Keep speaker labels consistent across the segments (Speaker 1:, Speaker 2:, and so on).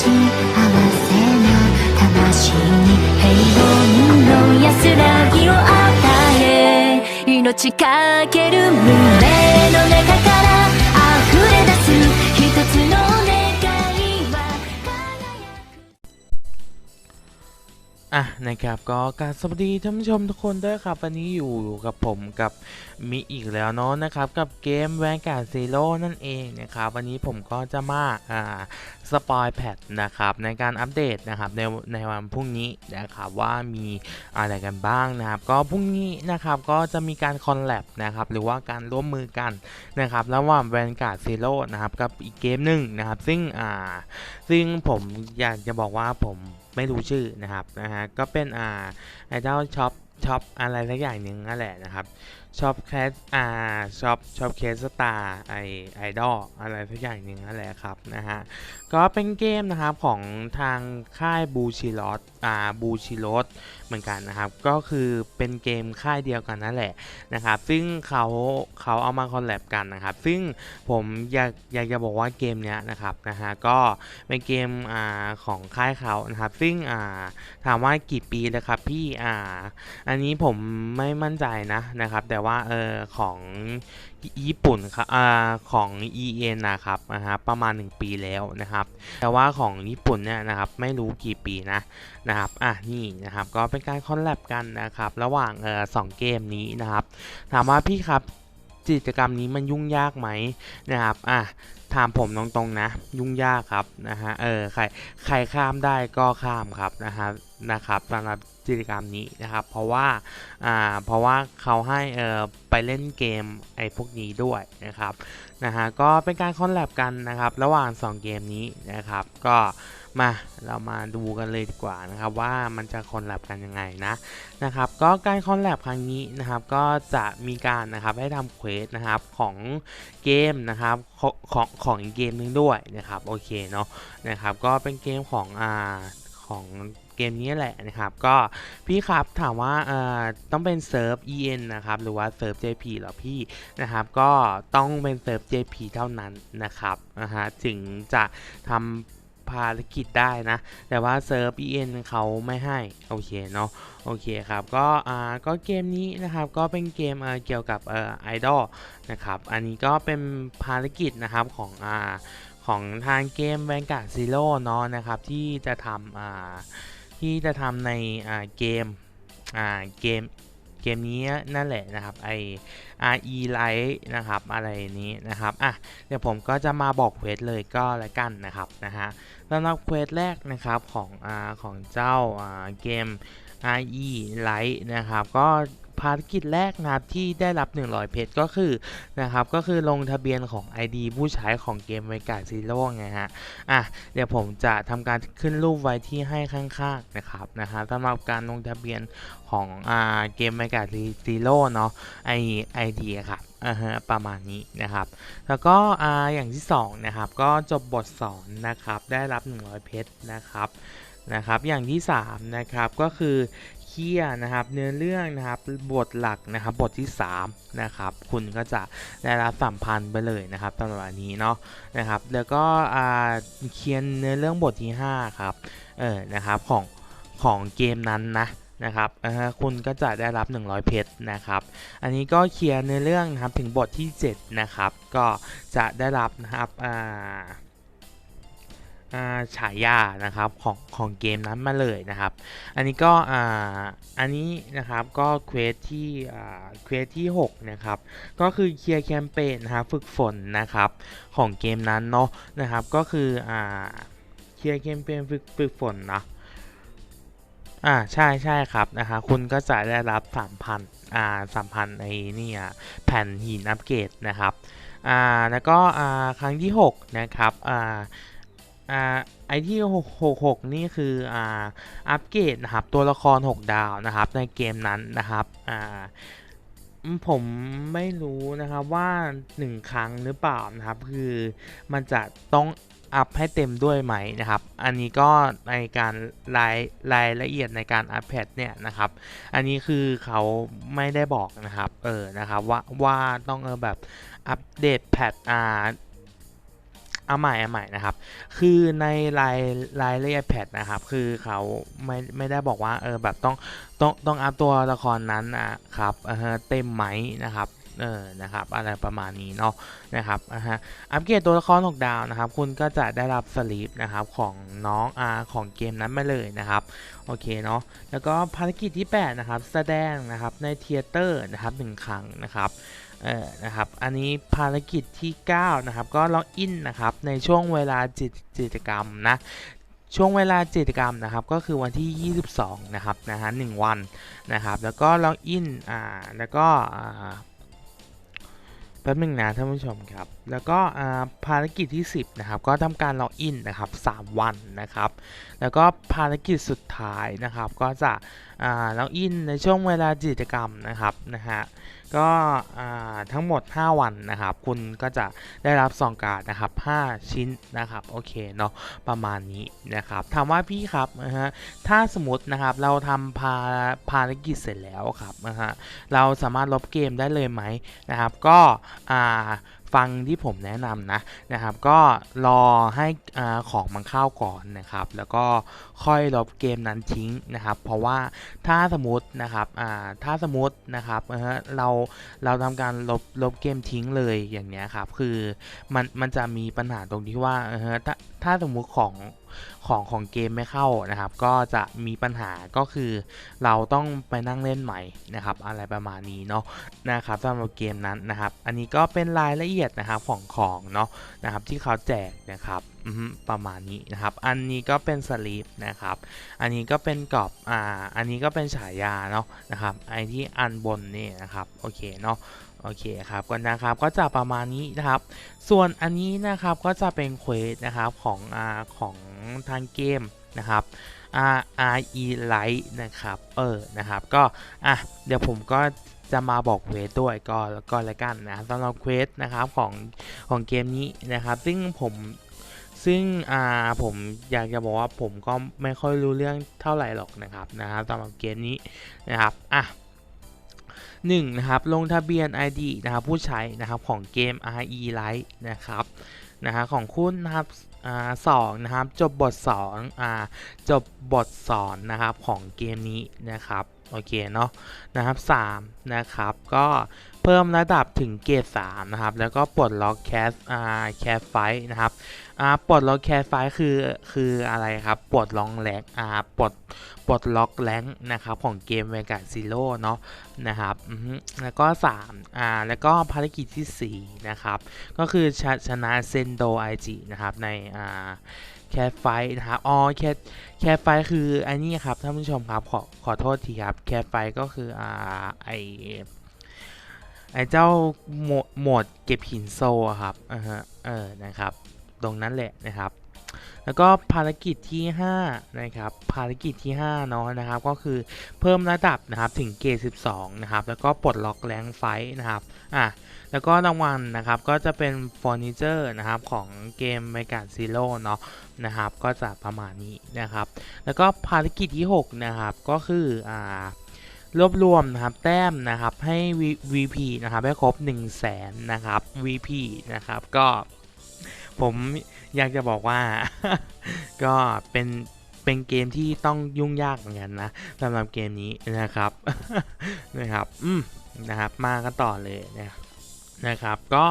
Speaker 1: 幸せな魂に平凡の安らぎを与え命かける胸の中から
Speaker 2: อะนะครับก็การสวัสดีท่านผู้ชมทุกคนด้วยครับวันนี้อยู่กับผมกับมิอีกแล้วเนาะนะครับกับเกมแวนการ์ดซีโร่นั่นเองนะครับวันนี้ผมก็จะมาอ่าสปอยแพทนะครับในการอัปเดตนะครับในในวันพรุ่งนี้นะครับว่ามีอะไรกันบ้างนะครับก็พรุ่งนี้นะครับก็จะมีการคอลแลบนะครับหรือว่าการร่วมมือกันนะครับระหว่างแวนการ์ดซีโร่นะครับกับอีกเกมหนึ่งนะครับซึ่งอ่าซึ่งผมอยากจะบอกว่าผมไม่รู้ชื่อนะครับนะฮะก็เป็นอ่าไอดอลช็อปช็อปอะไรสักอย่างหนึ่งนั่นแหละนะครับชอปแคสอ่าชอปช็อปเคสตาไอไอดอลอะไรสักอย่างหนึ่งนั่นแหละครับนะฮะ ก็เป็นเกมนะครับของทางค่ายบูชิลอสอ่าบูชิโรสเหมือนกันนะครับ ก็คือเป็นเกมค่ายเดียวกันนั่นแหละนะครับ ซึ่งเขาเขาเอามาคอลแลบกันนะครับ ซึ่งผมอยากอยากจะบอกว่าเกมเนี้ยนะครับนะฮะก็เป็นเกมอ่าของค่ายเขานะครับ ซึ่งอ่าถามว่ากี่ปีแล้วครับพี่อ่าอันนี้ผมไม่มั่นใจนะนะครับแต่ว่าเออของญี่ปุ่นครับอ่าของ EN นะครับนะฮะประมาณ 1 ปีแล้วนะครับ แต่ว่าของญี่ปุ่นเนี่ยนะครับไม่รู้กี่ปีนะนะครับอะนี่นะครับก็เป็นการคอลแลบกันนะครับระหว่างเออสองเกมนี้นะครับ ถามว่าพี่ครับกิจกรรมนี้มันยุ่งยากไหมนะครับอะถามผมตรงๆนะ ยุ่งยากครับนะฮะเออใครใครข้ามได้ก็ข้ามครับนะฮะนะครับสำหรับกิจกรรมนี้นะครับ เพราะว่าอ่าเพราะว่าเขาให้เออไปเล่นเกมไอ้พวกนี้ด้วยนะครับนะฮะก็เป็นการคอลแลบกันนะครับระหว่าง 2 เกมนี้นะครับ ก็มาเรามาดูกันเลยดีกว่านะครับว่ามันจะคอลแลบกันยังไงนะนะครับ ก็การคอลแลบครั้งนี้นะครับก็จะมีการนะครับให้ทำเควสนะครับของเกมนะครับของของอีกเกมหนึงด้วยนะครับโอเคเนาะนะครับก็เป็นเกมของอ่าของ เกมนี้แหละนะครับ ก็พี่ครับถามว่าเอ่อต้องเป็นเซิร์ฟ EN นะครับ หรือว่าเซิร์ฟ JP หรอพี่นะครับ ก็ต้องเป็นเซิร์ฟ JP เท่านั้นนะครับนะฮะถึงจะทำภารกิจได้นะ แต่ว่าเซิร์ฟ EN เขาไม่ให้ โอเคเนาะโอเคครับก็อ่าก็เกมนี้นะครับก็เป็นเกมเอ่อเกี่ยวกับเอ่อไอดอลนะครับ อันนี้ก็เป็นภารกิจนะครับของอ่าของทางเกม Vanguard Zero เนาะนะครับที่จะทำอ่า ที่จะทำในเกมเกมเกมนี้นั่นแหละนะครับไอ RE Light นะครับอะไรนี้นะครับอะเดี๋ยวผมก็จะมาบอกเควสเลยก็แล้วกันนะครับนะฮะสำหรับเควสแรกนะครับของอของเจ้าอ่าเกม RE Light นะครับก็ ภารกิจแรกนะครับที่ได้รับ 100 เพชรก็คือนะครับก็คือลงทะเบียนของ ID ผู้ใช้ของเกม v a n g u a r d Zero ไงฮะอะเดี๋ยวผมจะทำการขึ้นรูปไว้ที่ให้ข้างๆนะครับนะฮะสำหรับการลงทะเบียนของอ่าเกม v a n g u a r d Zero เนาะไอ ID อะครับอ่าฮะประมาณนี้นะครับ แล้วก็อ่าอย่างที่สองนะครับก็จบบทสอนนะครับได้รับ 100 เพชรนะครับนะครับอย่างที่3นะครับก็คือ เคลียนะครับเนื้อเรื่องนะครับบทหลักนะครับบทที่3นะครับคุณก็จะได้รับสัมพันธ์ไปเลยนะครับตลอดอันนี้เนาะนะครับแล้วก็เคลียร์เนื้อเรื่องบทที่5ครับเออนะครับของของเกมนั้นนะนะครับคุณก็จะได้รับ 100 เพชรนะครับ อันนี้ก็เคลียร์เนื้อเรื่องนะครับถึงบทที่ 7 นะครับ ก็จะได้รับนะครับอ่า ฉายานะครับของของเกมนั้นมาเลยนะครับ อันนี้ก็อ่าอันนี้นะครับก็เควสที่อ่าเควสที่6นะครับก็คือเคลียร์แคมเปญนะครับฝึกฝนนะครับของเกมนั้นเนาะนะครับก็คืออ่าเคลียร์แคมเปญฝึกฝึกฝนนะอ่าใช่ใช่ครับนะคะคุณก็จะได้รับ 3,000อ่า3,000ในนี่อะแผ่นหินอัปเกรดนะครับอ่าแล้วก็อ่าครั้งที่ 6 นะครับอ่า อ่าไอที่ 666 นี่คืออ่าอัปเกรดนะครับตัวละคร 6 ดาวนะครับในเกมนั้นนะครับอ่าผมไม่รู้นะครับว่า 1 ครั้งหรือเปล่านะครับ คือมันจะต้องอัพให้เต็มด้วยไหมนะครับ อันนี้ก็ในการรายรายละเอียดในการอัปแพทเนี่ยนะครับ อันนี้คือเขาไม่ได้บอกนะครับ เออนะครับว่าว่าต้องเออแบบอัปเดตแพทอ่า เอาใหม่เอาใหม่นะครับ คือในรายรายละเอียดแพทนะครับ คือเขาไม่ไม่ได้บอกว่าเออแบบต้องต้องต้องอัพตัวละครนั้นนะครับเออเต็มไหมนะครับเออนะครับ อะไรประมาณนี้เนาะนะครับอ่าฮะอัปเกรดตัวละคร6ดาวนะครับ คุณก็จะได้รับสลีปนะครับของน้องอาของเกมนั้นมาเลยนะครับโอเคเนาะแล้วก็ภารกิจที่ 8 นะครับ แสดงนะครับในเทเตอร์นะครับหนึ่งครั้งนะครับ เออนะครับ อันนี้ภารกิจที่ 9 นะครับ ก็ล็อกอินนะครับ ในช่วงเวลากิจกิจกรรมนะ ช่วงเวลากิจกรรมนะครับ ก็คือวันที่ 22 นะครับ นะฮะหนึ่งวันนะครับ แล้วก็ล็อกอิน อ่า แล้วก็อ่าแป๊บนึงนะท่านผู้ชมครับ แล้วก็อ่าภารกิจที่ 10 นะครับ ก็ทำการล็อกอินนะครับ 3 วันนะครับ แล้วก็ภารกิจสุดท้ายนะครับ ก็จะอ่าล็อกอินในช่วงเวลากิจกรรมนะครับนะฮะ ก็ทั้งหมด 5 วันนะครับ คุณก็จะได้รับซองการ์ดนะครับ 5 ชิ้นนะครับ โอเคเนาะประมาณนี้นะครับถามว่าพี่ครับนะฮะถ้าสมมตินะครับเราทำภาภารกิจเสร็จแล้วครับนะฮะเราสามารถลบเกมได้เลยไหมนะครับ ก็อ่า ฟังที่ผมแนะนำนะนะครับ ก็รอให้อาของมันเข้าก่อนนะครับ แล้วก็ค่อยลบเกมนั้นทิ้งนะครับ เพราะว่าถ้าสมมตินะครับอ่าถ้าสมมตินะครับนะฮะเราเราทำการลบลบเกมทิ้งเลยอย่างเนี้ยครับคือมันมันจะมีปัญหาตรงที่ว่าถ้าถ้าสมมุติของ ของของเกมไม่เข้านะครับ ก็จะมีปัญหาก็คือเราต้องไปนั่งเล่นใหม่นะครับ อะไรประมาณนี้เนาะนะครับสำหรับเกมนั้นนะครับ อันนี้ก็เป็นรายละเอียดนะครับของของเนาะนะครับที่เขาแจกนะครับประมาณนี้นะครับ อันนี้ก็เป็นสลีปนะครับ อันนี้ก็เป็นกรอบอ่าอันนี้ก็เป็นฉายาเนาะนะครับไอที่อันบนนี่นะครับโอเคเนาะ โอเคครับก็นะครับก็จะประมาณนี้นะครับ ส่วนอันนี้นะครับก็จะเป็นเควสนะครับของอ่าของทางเกมนะครับ R R E Light นะครับ เออ นะครับ ก็ อะ เดี๋ยวผมก็จะมาบอกเควสด้วยก็ก็แล้วกันนะสำหรับเควสนะครับของของเกมนี้นะครับ ซึ่งผมซึ่งอ่าผมอยากจะบอกว่าผมก็ไม่ค่อยรู้เรื่องเท่าไหร่หรอกนะครับนะครับสำหรับเกมนี้นะครับ อะ หนึ่งนะครับลงทะเบียน ID นะครับผู้ใช้นะครับของเกม RE Light นะครับนะฮะของคุณนะครับสองนะครับจบบทสอนอ่าจบบทสอนนะครับของเกมนี้นะครับโอเคเนาะนะครับ3นะครับก็ เพิ่มระดับถึงเกรด3นะครับ แล้วก็ปลดล็อกแคสอ่าแคสไฟนะครับอ่าปลดล็อกแคสไฟคือคืออะไรครับ ปลดล็อกแรงอ่าปลดปลดล็อกแรงนะครับของเกมเวกาซิโร่เนาะนะครับแล้วก็3อ่าแล้วก็ภารกิจทีสี่4นะครับ ก็คือชชนะเซนโดไอจินะครับในอ่าแคสไฟนะครับอ๋อแคสแคปไฟคืออันนี้ครับท่านผู้ชมครับขอขอโทษทีครับแคปไฟก็คืออ่าไอ ไอเจ้าโหมดโหมดเก็บหินโซอะครับอ่าฮะเออนะครับ ตรงนั้นแหละนะครับ แล้วก็ภารกิจที่ 5 นะครับ ภารกิจที่5เนาะนะครับ ก็คือเพิ่มระดับนะครับถึงเกรด12 นะครับ แล้วก็ปลดล็อกแรงไฟนะครับอะแล้วก็รางวัลนะครับก็จะเป็นเฟอร์นิเจอร์นะครับของเกมเมกาซีโร่เนาะนะครับ ก็จะประมาณนี้นะครับ แล้วก็ภารกิจที่ 6 นะครับ ก็คืออ่า รวบรวมนะครับแต้มนะครับให้ VP นะครับให้ครบ 1 0 0 0 0แสนนะครับ VP นะครับก็ผมอยากจะบอกว่า ก็เป็นเป็นเกมที่ต้องยุ่งยากเหมือนกันนะสำหรับเกมนี้นะครับนะครับอืมนะครับมากันต่อเลยนะนะครับก็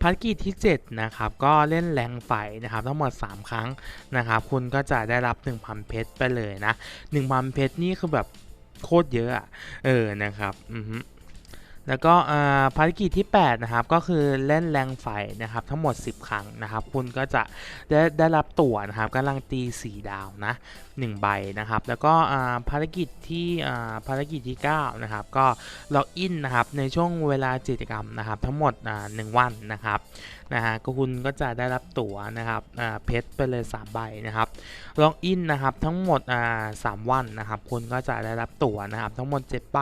Speaker 2: ภารกิจที่7นะครับก็เล่นแรงไฟนะครับทั้งหมด 3 ครั้งนะครับคุณก็จะได้รับ 1,000 เพชรไปเลยนะ 1,000 เพชรนี่คือแบบ โคตรเยอะอะเออนะครับอือฮึแล้วก็อ่าภารกิจที่ 8 นะครับ ก็คือเล่นแรงไฟนะครับ ทั้งหมด 10 ครั้งนะครับ คุณก็จะได้ได้รับตั๋วนะครับกำลังตี 4 ดาวนะ1ใบนะครับ แล้วก็อ่าภารกิจที่อ่าภารกิจที่ 9 นะครับ ก็ล็อกอินนะครับในช่วงเวลากิจกรรมนะครับ ทั้งหมดอ่าหนึ่งวันนะครับ นะฮะก็คุณก็จะได้รับตั๋วนะครับเพชรไปเลย 3 ใบนะครับล็อกอินนะครับทั้งหมดอ่าสามวันนะครับคุณก็จะได้รับตั๋วนะครับทั้งหมด7ใบ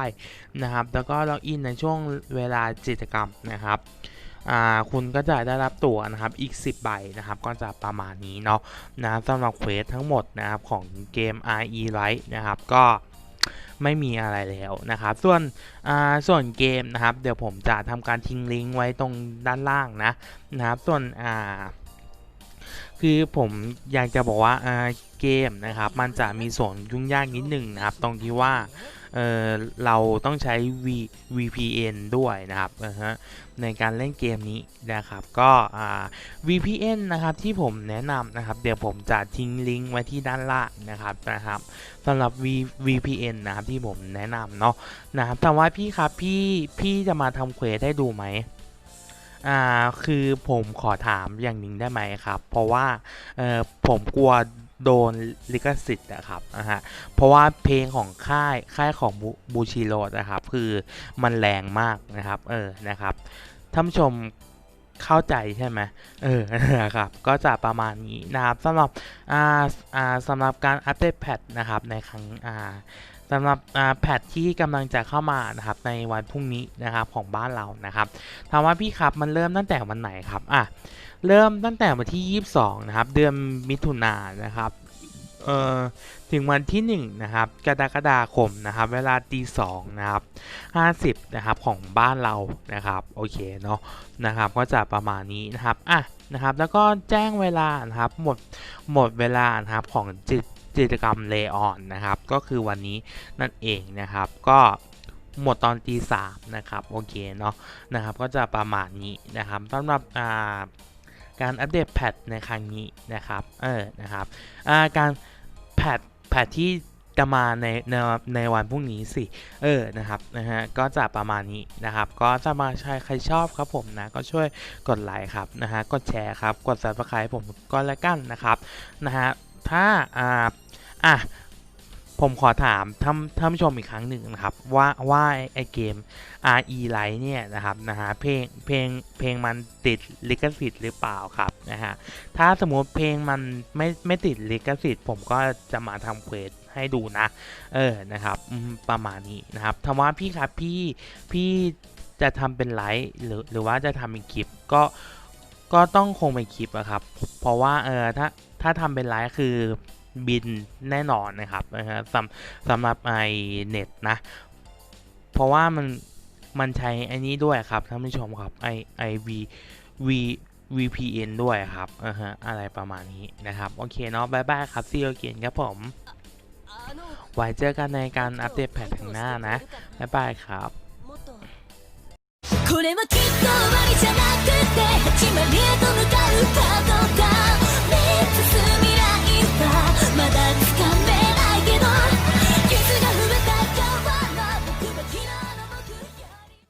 Speaker 2: นะครับแล้วก็ล็อกอินในช่วงเวลากิจกรรมนะครับคุณก็จะได้รับตั๋วนะครับอีก 10 ใบนะครับก็จะประมาณนี้เนาะนะสำหรับเควสทั้งหมดนะครับของเกม RE Lite นะครับก็ ไม่มีอะไรแล้วนะครับ ส่วนส่วนเกมนะครับ เดี๋ยวผมจะทำการทิ้งลิงก์ไว้ตรงด้านล่างนะนะครับ ส่วนคือผมอยากจะบอกว่าเกมนะครับ มันจะมีส่วนยุ่งยากนิดหนึ่งนะครับ ตรงที่ว่า เเราต้องใช้ v VPN ด้วยนะครับนะฮะในการเล่นเกมนี้นะครับก็อ่า VPN นะครับที่ผมแนะนำนะครับเดี๋ยวผมจะทิ้งลิงก์ไว้ที่ด้านล่างนะครับนะครับสำหรับ v VPN นะครับที่ผมแนะนำเนาะนะครับแต่ว่าพี่ครับพี่พี่จะมาทำเควสให้ดูไหมอ่าคือผมขอถามอย่างหนึ่งได้ไหมครับ เพราะว่าเออผมกลัว โดนลิขสิทธิ์นะครับนะฮะเพราะว่าเพลงของค่ายค่ายของบูบูชิโรนะครับคือมันแรงมากนะครับเออนะครับท่านผู้ชมเข้าใจใช่ไหมเออนะครับก็จะประมาณนี้นะครับสำหรับอ่าอ่าสำหรับการอัปเดตแพทนะครับในครั้งอ่า สำหรับแพทที่กำลังจะเข้ามานะครับในวันพรุ่งนี้นะครับของบ้านเรานะครับถามว่าพี่ครับมันเริ่มตั้งแต่วันไหนครับอะเริ่มตั้งแต่วันที่ 22นะครับเดือนมิถุนายนนะครับเอ่อถึงวันที่1นะครับกรกฎาคมนะครับเวลาตีสองนะครับ50นะครับของบ้านเรานะครับโอเคเนาะนะครับก็จะประมาณนี้นะครับอะนะครับแล้วก็แจ้งเวลานะครับหมดหมดเวลานะครับของจิต กิจกรรมเลออนนะครับ ก็คือวันนี้นั่นเองนะครับ ก็หมดตอนตีสามนะครับโอเคเนาะนะครับ ก็จะประมาณนี้นะครับสำหรับอ่าการอัปเดตแพทในครั้งนี้นะครับเออนะครับอ่าการแพทแพทที่จะมาในในในวันพรุ่งนี้สิ เออ นะครับนะฮะ ก็จะประมาณนี้นะครับ ก็จะมาใช้ใครชอบครับผมนะ ก็ช่วยกดไลค์ครับนะฮะ กดแชร์ครับ กด subscribe ผมก็แล้วกันนะครับนะฮะ ถ้าอ่าอะผมขอถามท่านท่านผู้ชมอีกครั้งหนึ่งนะครับ ว่าว่าไอเกม RE Light เนี่ยนะครับนะฮะเพลงเพลงเพลงมันติดลิขสิทธิ์หรือเปล่าครับนะฮะถ้าสมมติเพลงมันไม่ไม่ติดลิขสิทธิ์ผมก็จะมาทำเควสให้ดูนะ เออนะครับประมาณนี้นะครับถามว่าพี่ครับพี่พี่จะทำเป็นไลฟ์หรือหรือว่าจะทำเป็นคลิปก็ ก็ต้องคงเป็นคลิปอะครับ เพราะว่าเออถ้าถ้าทำเป็นไลฟ์คือบินแน่นอนนะครับนะฮะสำสำหรับไอเน็ตนะ เพราะว่ามันมันใช้ไอ้นี้ด้วยครับท่านผู้ชมครับไอไอวีวี VPN ด้วยครับอ่าฮะอะไรประมาณนี้นะครับ โอเคเนาะบายบายครับซีโอเกียนครับผม ไว้เจอกันในการอัปเดตแพทข้างหน้านะบายบายครับ
Speaker 1: これはきっと終わりじゃなくて始まりへと向かう角が目指す未来はまだつかめないけど傷が増え